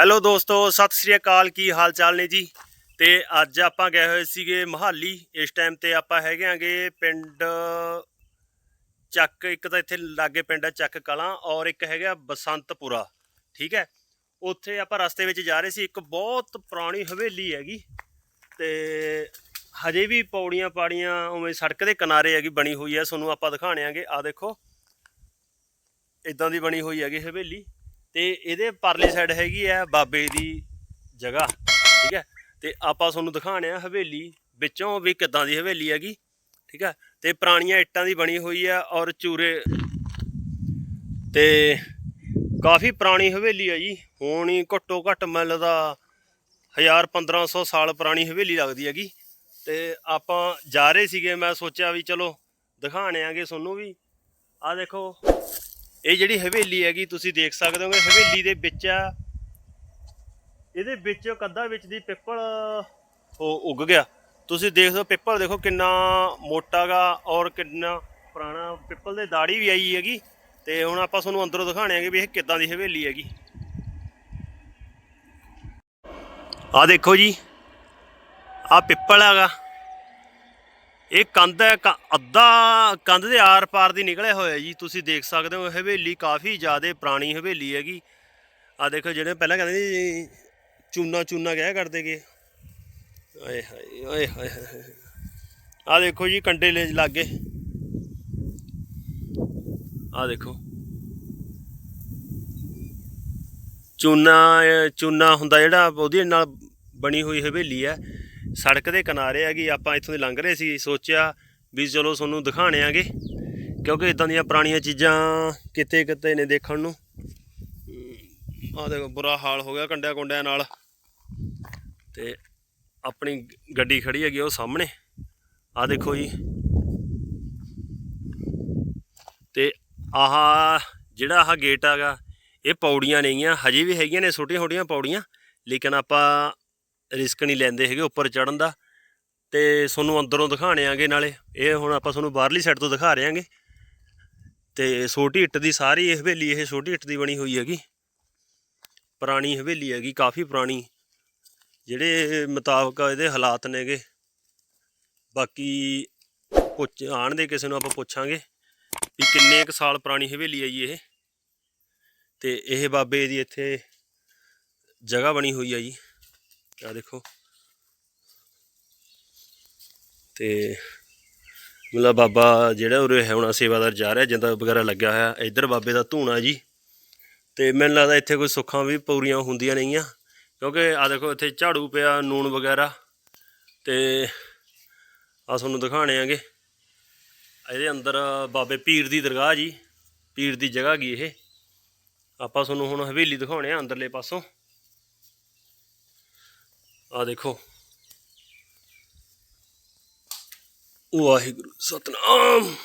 Hello ਦੋਸਤੋ, ਸਤਿ ਸ੍ਰੀ ਅਕਾਲ, ਕੀ ਹਾਲ ਚਾਲ ਨੇ ਜੀ? ਤੇ ਅੱਜ ਆਪਾਂ ਗਏ ਹੋਏ ਸੀਗੇ ਮਹਾਲੀ। ਇਸ ਟਾਈਮ ਤੇ ਆਪਾਂ ਹੈਗੇ ਆਂਗੇ ਪਿੰਡ, ਚੱਕ ਇੱਕ ਤਾਂ ਇੱਥੇ ਲਾਗੇ ਪਿੰਡ ਹੈ ਚੱਕ ਕਲਾਂ ਔਰ ਇੱਕ ਹੈਗਾ ਬਸੰਤਪੁਰਾ, ਠੀਕ ਹੈ? ਉੱਥੇ ਆਪਾਂ ਰਸਤੇ ਵਿੱਚ ਜਾ ਰਹੇ ਸੀ। ਇੱਕ ਬਹੁਤ ਪੁਰਾਣੀ ਹਵੇਲੀ ਹੈਗੀ ਤੇ ਹਜੇ ਵੀ ਪੌੜੀਆਂ ਪਾੜੀਆਂ ਉਵੇਂ ਸੜਕ ਦੇ ਕਿਨਾਰੇ ਹੈਗੀ ਬਣੀ ਹੋਈ ਹੈ। ਤੁਹਾਨੂੰ ਆਪਾਂ ਦਿਖਾਣੇ ਆਂਗੇ। ਆ ਦੇਖੋ ਇਦਾਂ ਦੀ ਬਣੀ ਹੋਈ ਹੈਗੀ ਹਵੇਲੀ। ਤੇ ਇਹਦੇ ਪਰਲੀ ਸਾਈਡ ਹੈਗੀ ਹੈ ਬਾਬੇ ਦੀ ਜਗ੍ਹਾ, ਠੀਕ ਹੈ? ਤੇ ਆਪਾਂ ਤੁਹਾਨੂੰ ਦਿਖਾਣੇ ਆ ਹਵੇਲੀ, ਵਿੱਚੋਂ ਵੀ ਕਿੱਦਾਂ ਦੀ ਹਵੇਲੀ ਹੈਗੀ, ਠੀਕ ਹੈ? ਤੇ ਪੁਰਾਣੀਆਂ ਇੱਟਾਂ ਦੀ ਬਣੀ ਹੋਈ ਹੈ ਔਰ ਚੂਰੇ ਤੇ ਕਾਫੀ ਪੁਰਾਣੀ ਹਵੇਲੀ ਹੈ ਜੀ। ਹੁਣ ਹੀ ਘੱਟੋ ਘੱਟ ਮੈਨੂੰ ਲੱਗਦਾ 1000 1500 ਸਾਲ ਪੁਰਾਣੀ ਹਵੇਲੀ ਲੱਗਦੀ ਹੈਗੀ। ਤੇ ਆਪਾਂ ਜਾ ਰਹੇ ਸੀਗੇ, ਮੈਂ ਸੋਚਿਆ ਵੀ ਚਲੋ ਦਿਖਾਣੇ ਆਂਗੇ ਤੁਹਾਨੂੰ ਵੀ। ਆ ਦੇਖੋ ਇਹ ਜਿਹੜੀ ਹਵੇਲੀ ਹੈਗੀ, ਤੁਸੀਂ ਦੇਖ ਸਕਦੇ ਹੋਗੇ, ਹਵੇਲੀ ਦੇ ਵਿੱਚ ਆ। ਇਹਦੇ ਵਿੱਚ ਕੱਦਾ ਵਿੱਚ ਦੀ ਪਿੱਪਲ, ਉਹ ਉੱਗ ਗਿਆ। ਤੁਸੀਂ ਦੇਖ ਸਕਦੇ ਪਿੱਪਲ ਦੇਖੋ ਕਿੰਨਾ ਮੋਟਾਗਾ ਔਰ ਕਿੰਨਾ ਪੁਰਾਣਾ। ਪਿੱਪਲ ਦੇ ਦਾੜੀ ਵੀ ਆਈ ਹੈਗੀ ਤੇ ਹੁਣ ਆਪਾਂ ਤੁਹਾਨੂੰ ਅੰਦਰੋਂ ਦਿਖਾਣੇ ਆਂਗੇ ਵੀ ਇਹ ਕਿੱਦਾਂ ਦੀ ਹਵੇਲੀ ਹੈਗੀ। ਆ ਦੇਖੋ ਜੀ ਆ ਪਿੱਪਲ ਹੈਗਾ। ਇਹ ਕੰਧ ਹੈ, ਕ- ਅੱਧਾ ਕੰਧ ਦੇ ਆਰ ਪਾਰ ਦੀ ਨਿਕਲਿਆ ਹੋਇਆ ਜੀ, ਤੁਸੀਂ ਦੇਖ ਸਕਦੇ ਹੋ ਹਵੇਲੀ ਕਾਫੀ ਜ਼ਿਆਦਾ ਪੁਰਾਣੀ ਹਵੇਲੀ ਹੈਗੀ। ਆ ਦੇਖੋ, ਜਿਹੜੇ ਪਹਿਲਾਂ ਕਹਿੰਦੇ ਸੀ ਚੂਨਾ ਚੂਨਾ ਕਿਹਾ ਕਰਦੇ ਗੇ? ਓਏ ਹਾਏ ਓਏ ਹਾਏ ਆ ਦੇਖੋ ਜੀ ਕੰਡੇ ਲੈ ਲਾਗੇ। ਆ ਦੇਖੋ। ਚੂਨਾ ਅਹ ਚੂਨਾ ਹੁੰਦਾ ਜਿਹੜਾ, ਉਹਦੇ ਨਾਲ ਬਣੀ ਹੋਈ ਹਵੇਲੀ ਹੈ। ਸੜਕ ਦੇ ਕਿਨਾਰੇ ਹੈਗੀ ਆਪਾਂ ਇੱਥੋਂ ਦੀ ਲੰਘ ਰਹੇ ਸੀ, ਸੋਚਿਆ ਵੀ ਚਲੋ ਤੁਹਾਨੂੰ ਦਿਖਾਣੇ ਆਂਗੇ। ਕਿਉਂਕਿ ਇਦਾਂ ਦੀਆਂ ਪੁਰਾਣੀਆਂ ਚੀਜ਼ਾਂ ਕਿਤੇ ਕਿਤੇ ਨੇ ਦੇਖਣ ਨੂੰ। ਆ ਦੇਖੋ, ਬੁਰਾ ਹਾਲ ਹੋ ਗਿਆ ਕੰਡਿਆਂ ਕੁੰਡਿਆਂ ਨਾਲ। ਤੇ ਆਪਣੀ ਗੱਡੀ ਖੜੀ ਹੈਗੀ ਉਹ ਸਾਹਮਣੇ। ਆ ਦੇਖੋ ਜੀ। ਤੇ ਆਹ ਜਿਹੜਾ ਆਹ ਗੇਟ ਹੈਗਾ, ਇਹ ਪੌੜੀਆਂ ਨੇਗੀਆਂ। ਹਜੇ ਵੀ ਹੈਗੀਆਂ ਨੇ ਛੋਟੀਆਂ ਛੋਟੀਆਂ ਪੌੜੀਆਂ। ਲੇਕਿਨ ਆਪਾਂ ਰਿਸਕ ਨਹੀਂ ਲੈਂਦੇ ਹੈਗੇ ਉੱਪਰ ਚੜਨ ਦਾ। ਤੇ ਤੁਹਾਨੂੰ ਅੰਦਰੋਂ ਦਿਖਾਣੇ ਆਂਗੇ ਨਾਲੇ। ਇਹ ਹੁਣ ਆਪਾਂ ਤੁਹਾਨੂੰ ਬਾਹਰਲੀ ਸਾਈਡ ਤੋਂ ਦਿਖਾ ਰਹੇ ਆਂਗੇ। ਤੇ ਛੋਟੀ ਇੱਟ ਦੀ ਸਾਰੀ ਇਹ ਹਵੇਲੀ, ਇਹ ਛੋਟੀ ਇੱਟ ਦੀ ਬਣੀ ਹੋਈ ਹੈਗੀ। ਪੁਰਾਣੀ ਹਵੇਲੀ ਹੈਗੀ, ਕਾਫੀ ਪੁਰਾਣੀ। ਜਿਹੜੇ ਮੁਤਾਬਕ ਇਹਦੇ ਹਾਲਾਤ ਨੇਗੇ। ਬਾਕੀ ਪੁੱਛ ਆਣ ਦੇ ਕਿਸੇ ਨੂੰ ਆਪਾਂ ਪੁੱਛਾਂਗੇ ਵੀ ਕਿੰਨੇ ਕੁ ਸਾਲ ਪੁਰਾਣੀ ਹਵੇਲੀ ਹੈ ਜੀ ਇਹ। ਤੇ ਇਹ ਬਾਬੇ ਦੀ ਇੱਥੇ ਜਗ੍ਹਾ ਬਣੀ ਹੋਈ ਹੈ ਜੀ। ਆ ਦੇਖੋ। ਤੇ ਮਤਲਬ ਬਾਬਾ ਜਿਹੜਾ ਉਰੇ ਹੈ, ਹੁਣ ਸੇਵਾਦਾਰ ਜਾ ਰਿਹਾ, ਜਿੰਦਾ ਵਗੈਰਾ ਲੱਗਿਆ ਹੋਇਆ, ਇੱਧਰ ਬਾਬੇ ਦਾ ਧੂਣਾ ਜੀ। ਤੇ ਮੈਨੂੰ ਲੱਗਦਾ ਇੱਥੇ ਕੋਈ ਸੁੱਖਾਂ ਵੀ ਪੂਰੀਆਂ ਹੁੰਦੀਆਂ ਨਹੀਂਆਂ ਕਿਉਂਕਿ ਆ ਦੇਖੋ ਇੱਥੇ ਝਾੜੂ ਪਿਆ, ਨੂਣ ਵਗੈਰਾ। ਤੇ ਆ ਤੁਹਾਨੂੰ ਦਿਖਾਣੇ ਆਂਗੇ। ਇਹਦੇ ਅੰਦਰ ਬਾਬੇ ਪੀਰ ਦੀ ਦਰਗਾਹ ਜੀ, ਪੀਰ ਦੀ ਜਗ੍ਹਾ ਗਈ ਇਹ। ਆਪਾਂ ਤੁਹਾਨੂੰ ਹੁਣ ਹਵੇਲੀ ਦਿਖਾਉਣੇ ਆ ਅੰਦਰਲੇ ਪਾਸੋਂ। ਆ ਦੇਖੋ। ਵਾਹਿਗੁਰੂ, ਸਤਨਾਮ।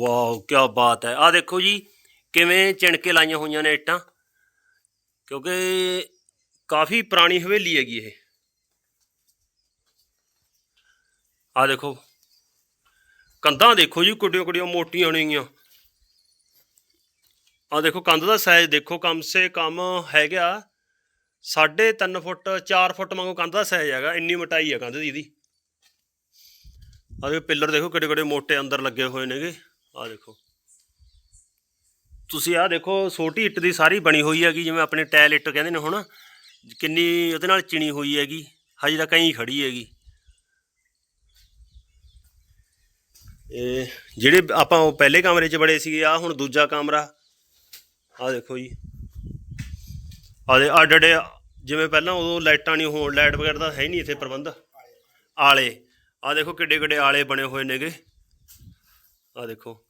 ਵਾਓ ਕੀ ਬਾਤ ਹੈ। ਆ ਦੇਖੋ ਜੀ, ਕਿਵੇਂ ਚਿਣਕੇ ਲਾਈਆਂ ਹੋਈਆਂ ਨੇ ਇੱਟਾਂ। ਕਿਉਂਕਿ ਕਾਫੀ ਪੁਰਾਣੀ ਹਵੇਲੀ ਹੈਗੀ ਇਹ। ਆ ਦੇਖੋ। ਕੰਧਾਂ ਦੇਖੋ ਜੀ ਕੁੱਡੀਆਂ ਕੁੱਡੀਆਂ ਮੋਟੀਆਂ ਨੇਗੀਆਂ ਆ ਦੇਖੋ, ਕੰਧ ਦਾ ਸਾਈਜ਼ ਦੇਖੋ, ਕਮ ਸੇ ਕਮ ਹੈਗਾ ਸਾਢੇ ਤਿੰਨ ਫੁੱਟ 4 ਫੁੱਟ ਵਾਂਗੂ ਕੰਧ ਦਾ ਸਾਈਜ਼ ਹੈਗਾ, ਇੰਨੀ ਮੋਟਾਈ ਹੈ ਕੰਧ ਦੀ। ਇਹਦੀ ਆ ਦੇਖੋ ਪਿੱਲਰ ਦੇਖੋ ਕਿੱਡੇ ਕਿੱਡੇ ਮੋਟੇ ਅੰਦਰ ਲੱਗੇ ਹੋਏ ਨੇਗੇ। ਆ ਦੇਖੋ। ਤੁਸੀਂ ਆ ਦੇਖੋ, ਛੋਟੀ ਇੱਟ ਦੀ ਸਾਰੀ ਬਣੀ ਹੋਈ ਹੈਗੀ, ਜਿਵੇਂ ਆਪਣੇ ਟਾਇਲ ਇੱਟ ਕਹਿੰਦੇ ਨੇ ਹੁਣ, ਕਿੰਨੀ ਉਹਦੇ ਨਾਲ ਚਿਣੀ ਹੋਈ ਹੈਗੀ, ਹਜੇ ਤਾਂ ਕਈ ਖੜੀ ਹੈਗੀ। ਇਹ ਜਿਹੜੇ ਆਪਾਂ ਉਹ ਪਹਿਲੇ ਕਮਰੇ 'ਚ ਬੜੇ ਸੀਗੇ ਆ ਹੁਣ ਦੂਜਾ ਕਮਰਾ। ਆ ਦੇਖੋ ਜੀ। ਆ ਦੇ ਅੱਡ ਅੱਡੇ ਜਿਵੇਂ ਪਹਿਲਾਂ ਉਦੋਂ ਲਾਈਟਾਂ ਨਹੀਂ ਹੋਣ, ਲਾਈਟ ਵਗੈਰਾ ਦਾ ਹੈ ਨਹੀਂ ਇੱਥੇ ਪ੍ਰਬੰਧ। ਆਲੇ। ਆ ਦੇਖੋ ਕਿੱਡੇ ਕਿੱਡੇ ਆਲੇ ਬਣੇ ਹੋਏ ਨੇਗੇ। ਆ ਦੇਖੋ।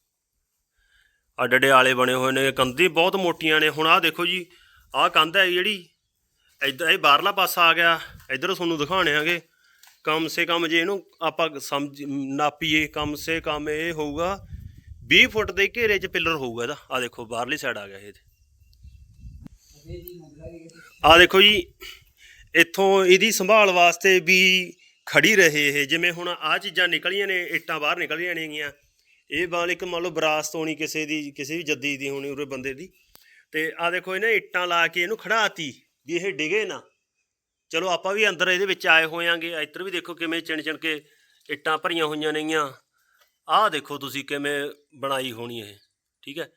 ਅੱਡੇ ਆਲੇ ਬਣੇ ਹੋਏ ਨੇ ਕੰਧੀ ਬਹੁਤ ਮੋਟੀਆਂ ਨੇ। ਹੁਣ ਆਹ ਦੇਖੋ ਜੀ, ਆਹ ਕੰਧ ਹੈ ਜਿਹੜੀ, ਇੱਧਰ ਇਹ ਬਾਹਰਲਾ ਪਾਸਾ ਆ ਗਿਆ। ਇੱਧਰ ਤੁਹਾਨੂੰ ਦਿਖਾਣੇ ਆਂਗੇ ਕਮ ਸੇ ਕਮ ਜੇ ਇਹਨੂੰ ਆਪਾਂ ਸਮਝ, ਨਾਪੀਏ, ਕਮ ਸੇ ਕਮ ਇਹ ਹੋਊਗਾ 20 ਫੁੱਟ ਦੇ ਘੇਰੇ 'ਚ ਪਿੱਲਰ ਹੋਊਗਾ ਇਹਦਾ। ਆ ਦੇਖੋ, ਬਾਹਰਲੀ ਸਾਈਡ ਆ ਗਿਆ ਇਹ ਆ ਦੇਖੋ ਜੀ, ਇੱਥੋਂ ਇਹਦੀ ਸੰਭਾਲ ਵਾਸਤੇ ਵੀ ਖੜੀ ਰਹੇ ਇਹ, ਜਿਵੇਂ ਹੁਣ ਆ ਚੀਜ਼ਾਂ ਨਿਕਲੀਆਂ ਨੇ, ਇੱਟਾਂ ਬਾਹਰ ਨਿਕਲੀਆਂ ਨੇਗੀਆਂ। ਇਹ ਮਾਲਿਕ ਮੰਨ ਲਓ ਵਿਰਾਸਤ ਹੋਣੀ ਕਿਸੇ ਦੀ, ਕਿਸੇ ਵੀ ਜੱਦੀ ਦੀ ਹੋਣੀ ਉਰੇ ਬੰਦੇ ਦੀ। ਤੇ ਆ ਦੇਖੋ ਇਹਨੇ ਇੱਟਾਂ ਲਾ ਕੇ ਇਹਨੂੰ ਖੜਾਤੀ ਵੀ ਇਹ ਡਿਗੇ ਨਾ। ਚਲੋ ਆਪਾਂ ਵੀ ਅੰਦਰ ਇਹਦੇ ਵਿੱਚ ਆਏ ਹੋਇਆਂਗੇ ਇੱਧਰ ਵੀ ਦੇਖੋ ਕਿਵੇਂ ਚਿਣ ਚਿਣ ਕੇ ਇੱਟਾਂ ਭਰੀਆਂ ਹੋਈਆਂ ਨੇਗੀਆਂ। ਆਹ ਦੇਖੋ ਤੁਸੀਂ ਕਿਵੇਂ ਬਣਾਈ ਹੋਣੀ ਇਹ, ਠੀਕ ਹੈ।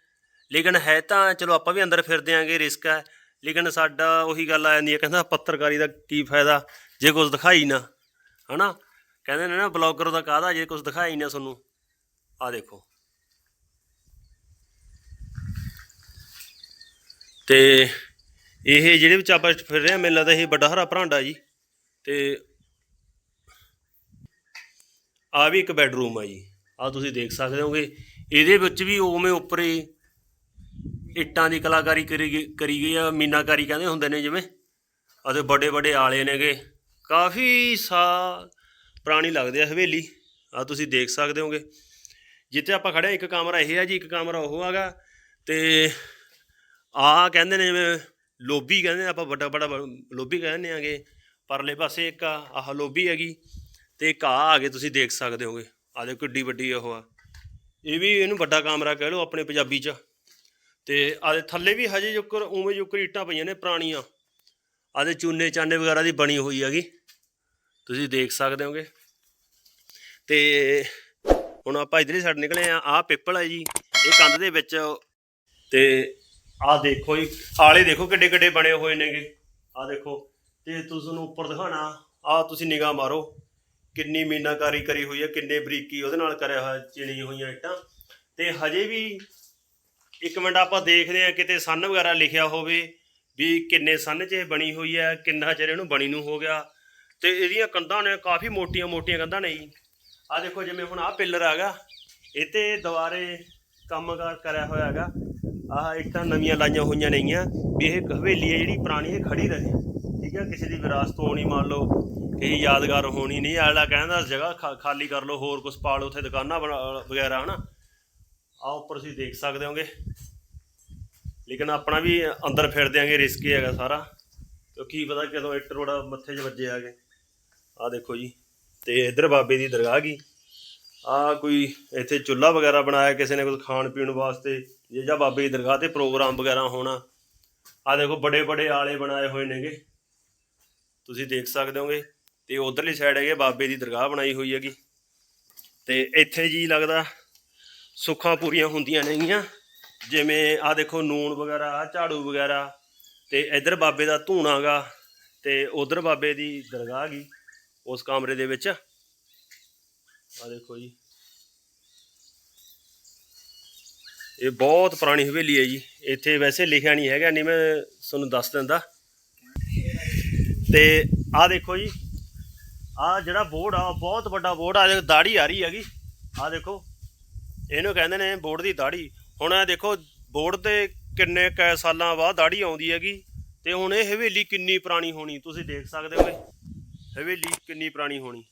ਲੇਕਿਨ ਹੈ ਤਾਂ ਚਲੋ ਆਪਾਂ ਵੀ ਅੰਦਰ ਫਿਰਦੇ ਆਂਗੇ, ਰਿਸਕ ਹੈ। ਲੇਕਿਨ ਸਾਡਾ ਉਹੀ ਗੱਲ ਆ ਜਾਂਦੀ ਹੈ ਕਹਿੰਦਾ ਪੱਤਰਕਾਰੀ ਦਾ ਕੀ ਫਾਇਦਾ, ਜੇ ਕੁਝ ਦਿਖਾਈ ਨਾ, ਹਨਾ? ਕਹਿੰਦੇ ਨੇ ਨਾ, ਬਲੌਗਰ ਦਾ ਕਾਹਦਾ, ਜੇ ਕੁਝ ਦਿਖਾਈ ਨਾ ਤੁਹਾਨੂੰ। ਆਹ ਦੇਖੋ। ਤੇ ਇਹ ਜਿਹੜੇ ਵਿੱਚ ਆਪਾਂ ਫਿਰ ਰਹੇ ਮੈਨੂੰ ਲੱਗਦਾ ਇਹ ਵੱਡਾ ਹਰਾ ਭਰਾਂਡਾ ਜੀ। ਤੇ ਆ ਵੀ ਇੱਕ ਬੈੱਡਰੂਮ ਆ ਜੀ। ਆ ਤੁਸੀਂ ਦੇਖ ਸਕਦੇ ਹੋਗੇ। ਇਹਦੇ ਵਿੱਚ ਵੀ ਉਵੇਂ ਉੱਪਰ ਇੱਟਾਂ ਦੀ ਕਲਾਕਾਰੀ ਕਰੀ ਗਈ- ਕਰੀ ਗਈ ਆ ਮੀਨਾਕਾਰੀ ਕਹਿੰਦੇ ਹੁੰਦੇ ਨੇ ਜਿਵੇਂ। ਅਤੇ ਵੱਡੇ ਵੱਡੇ ਆਲੇ ਨੇਗੇ। ਕਾਫੀ ਸਾਲ ਪੁਰਾਣੀ ਲੱਗਦੀ ਆ ਹਵੇਲੀ। ਆ ਤੁਸੀਂ ਦੇਖ ਸਕਦੇ ਹੋਗੇ। ਜਿੱਥੇ ਆਪਾਂ ਖੜੇ ਹਾਂ, ਇੱਕ ਕਮਰਾ ਇਹ ਆ ਜੀ ਇੱਕ ਕਮਰਾ ਉਹ ਹੈਗਾ। ਤੇ ਆ ਕਹਿੰਦੇ ਨੇ ਜਿਵੇਂ ਲੋਬੀ ਕਹਿੰਦੇ ਨੇ ਆਪਾਂ ਵੱਡਾ ਵੱਡਾ ਲੋਬੀ ਕਹਿੰਦੇ ਆਗੇ। ਪਰਲੇ ਪਾਸੇ ਇੱਕ ਆ ਆਹ ਲੋਬੀ ਹੈਗੀ। ਤੇ ਇੱਕ ਆ ਆ ਕੇ ਤੁਸੀਂ ਦੇਖ ਸਕਦੇ ਹੋਗੇ। ਆ ਦੇਖੋ ਕਿੱਡੀ ਵੱਡੀ ਉਹ ਆ। ਇਹ ਵੀ ਇਹਨੂੰ ਵੱਡਾ ਕਮਰਾ ਕਹਿ ਲਓ ਆਪਣੇ ਪੰਜਾਬੀ ਚ। ਤੇ ਆਦੇ ਥੱਲੇ ਵੀ ਹਜੇ ਜੁਕਰ ਉਵੇਂ ਜੁਕਰ ਇੱਟਾਂ ਪਈਆਂ ਨੇ ਪੁਰਾਣੀਆਂ। ਆਦੇ ਚੂਨੇ ਚਾਨੇ ਵਗੈਰਾ ਦੀ ਬਣੀ ਹੋਈ ਹੈਗੀ। ਤੁਸੀਂ ਦੇਖ ਸਕਦੇ ਹੋਗੇ। ਤੇ ਹੁਣ ਆਪਾਂ ਇਧਰਲੀ ਸਾਈਡ ਨਿਕਲੇ ਆ। ਆਹ ਪਿੱਪਲ ਹੈ ਜੀ, ਇਹ ਕੰਧ ਦੇ ਵਿੱਚ। ਤੇ ਆਹ ਦੇਖੋ ਜੀ, ਆਲੇ ਦੇਖੋ ਕਿੱਡੇ ਕਿੱਡੇ ਬਣੇ ਹੋਏ ਨੇਗੇ। ਆਹ ਦੇਖੋ, ਤੇ ਤੁਸੀਂ ਉੱਪਰ ਦਿਖਾਣਾ। ਆਹ ਤੁਸੀਂ ਨਿਗਾਹ ਮਾਰੋ, ਕਿੰਨੀ ਮੀਨਾਕਾਰੀ ਕਰੀ ਹੋਈ ਹੈ, ਕਿੰਨੇ ਬਰੀਕੀ ਉਹਦੇ ਨਾਲ ਕਰਿਆ ਹੋਇਆ ਚਿਣੀ ਹੋਈਆਂ ਇੱਟਾਂ। ਤੇ ਹਜੇ ਵੀ ਇੱਕ ਮਿੰਟ ਆਪਾਂ ਦੇਖਦੇ ਆ ਕਿਤੇ ਸੰਨ ਵਗੈਰਾ ਲਿਖਿਆ ਹੋਵੇ ਵੀ ਕਿੰਨੇ ਸੰਨ 'ਚ ਇਹ ਬਣੀ ਹੋਈ ਹੈ, ਕਿੰਨਾ ਚਿਰ ਇਹਨੂੰ ਬਣੀ ਨੂੰ ਹੋ ਗਿਆ। ਤੇ ਇਹਦੀਆਂ ਕੰਧਾਂ ਨੇ ਕਾਫੀ ਮੋਟੀਆਂ ਮੋਟੀਆਂ ਕੰਧਾਂ ਨੇ ਜੀ। ਆ ਦੇਖੋ ਜਿਵੇਂ ਹੁਣ ਆਹ ਪਿੱਲਰ ਹੈਗਾ, ਇਹ ਤੇ ਦੁਬਾਰੇ ਕੰਮਕਾਰ ਕਰਿਆ ਹੋਇਆ ਹੈਗਾ। ਆਹ ਇੱਟਾਂ ਨਵੀਆਂ ਲਾਈਆਂ ਹੋਈਆਂ ਨੇਗੀਆਂ ਵੀ ਇਹ ਹਵੇਲੀ ਹੈ ਜਿਹੜੀ ਪੁਰਾਣੀ, ਇਹ ਖੜੀ ਰਹੇ। ਠੀਕ ਹੈ, ਕਿਸੇ ਦੀ ਵਿਰਾਸਤ ਹੋਣੀ ਮੰਨ ਲਓ, ਕਿਸੇ ਯਾਦਗਾਰ ਹੋਣੀ ਨਹੀਂ ਅਗਲਾ ਕਹਿੰਦਾ ਜਗ੍ਹਾ ਖਾ- ਖਾਲੀ ਕਰ ਲਓ, ਹੋਰ ਕੁਝ ਪਾ ਲਓ, ਉੱਥੇ ਦੁਕਾਨਾਂ ਬਣਾ- ਵਗੈਰਾ ਹਨਾ। ਆ ਉੱਪਰ ਤੁਸੀਂ ਦੇਖ ਸਕਦੇ ਹੋਗੇ। ਲੇਕਿਨ ਆਪਣਾ ਵੀ ਅੰਦਰ ਫਿਰਦੇ ਦਿਆਂਗੇ ਰਿਸਕ ਹੀ ਹੈਗਾ ਸਾਰਾ। ਕਿਉਂਕਿ ਕੀ ਪਤਾ ਕਦੋਂ ਇੱਟ ਰੋੜਾ ਮੱਥੇ 'ਚ ਵੱਜੇ ਆਗੇ। ਆ ਦੇਖੋ ਜੀ, ਤੇ ਇੱਧਰ ਬਾਬੇ ਦੀ ਦਰਗਾਹ ਗਈ ਆ ਕੋਈ ਇੱਥੇ ਚੁੱਲ੍ਹਾ ਵਗੈਰਾ ਬਣਾਇਆ, ਕਿਸੇ ਨੇ ਕੁਝ ਖਾਣ ਪੀਣ ਵਾਸਤੇ, ਜੇ ਜਾਂ ਬਾਬੇ ਦੀ ਦਰਗਾਹ ਤੇ ਪ੍ਰੋਗਰਾਮ ਵਗੈਰਾ ਹੋਣਾ। ਆ ਦੇਖੋ, ਬੜੇ ਬੜੇ ਆਲੇ ਬਣਾਏ ਹੋਏ ਨੇਗੇ। ਤੁਸੀਂ ਦੇਖ ਸਕਦੇ ਹੋਗੇ, ਤੇ ਉਧਰਲੀ ਸਾਈਡ ਹੈਗੇ, ਬਾਬੇ ਦੀ ਦਰਗਾਹ ਬਣਾਈ ਹੋਈ ਹੈਗੀ। ਤੇ ਇੱਥੇ ਜੀ ਲੱਗਦਾ ਸੁੱਖਾਂ ਪੂਰੀਆਂ ਹੁੰਦੀਆਂ ਨੇਗੀਆਂ। ਜਿਵੇਂ ਆ ਦੇਖੋ ਨੂਣ ਵਗੈਰਾ, ਆਹ ਝਾੜੂ ਵਗੈਰਾ, ਤੇ ਇੱਧਰ ਬਾਬੇ ਦਾ ਧੂਣਾ ਗਾ, ਤੇ ਉਧਰ ਬਾਬੇ ਦੀ ਦਰਗਾਹ ਗਈ ਉਸ ਕਮਰੇ ਦੇ ਵਿੱਚ। ਆ ਦੇਖੋ ਜੀ। ਇਹ ਬਹੁਤ ਪੁਰਾਣੀ ਹਵੇਲੀ ਹੈ ਜੀ। ਇੱਥੇ ਵੈਸੇ ਲਿਖਿਆ ਨਹੀਂ ਹੈਗਾ, ਨਹੀਂ ਮੈਂ ਤੁਹਾਨੂੰ ਦੱਸ ਦਿੰਦਾ। ਤੇ ਆ ਦੇਖੋ ਜੀ। ਆ ਜਿਹੜਾ ਬੋਰਡ ਆ, ਬਹੁਤ ਵੱਡਾ ਬੋਰਡ ਆ ਦਾੜੀ ਆ ਰਹੀ ਹੈਗੀ। ਆ ਦੇਖੋ। ਇਹਨੂੰ ਕਹਿੰਦੇ ਨੇ ਬੋਰਡ ਦੀ ਦਾੜੀ ਹੁਣ ਇਹ ਦੇਖੋ, ਬੋਰਡ ਤੇ ਕਿੰਨੇ ਕੈ ਸਾਲਾਂ ਬਾਅਦ ਦਾੜੀ ਆਉਂਦੀ ਹੈਗੀ ਤੇ ਹੁਣ ਇਹ ਹਵੇਲੀ ਕਿੰਨੀ ਪੁਰਾਣੀ ਹੋਣੀ, ਤੁਸੀਂ ਦੇਖ ਸਕਦੇ ਹੋਗੇ। ਹਵੇਲੀ ਕਿੰਨੀ ਪੁਰਾਣੀ ਹੋਣੀ।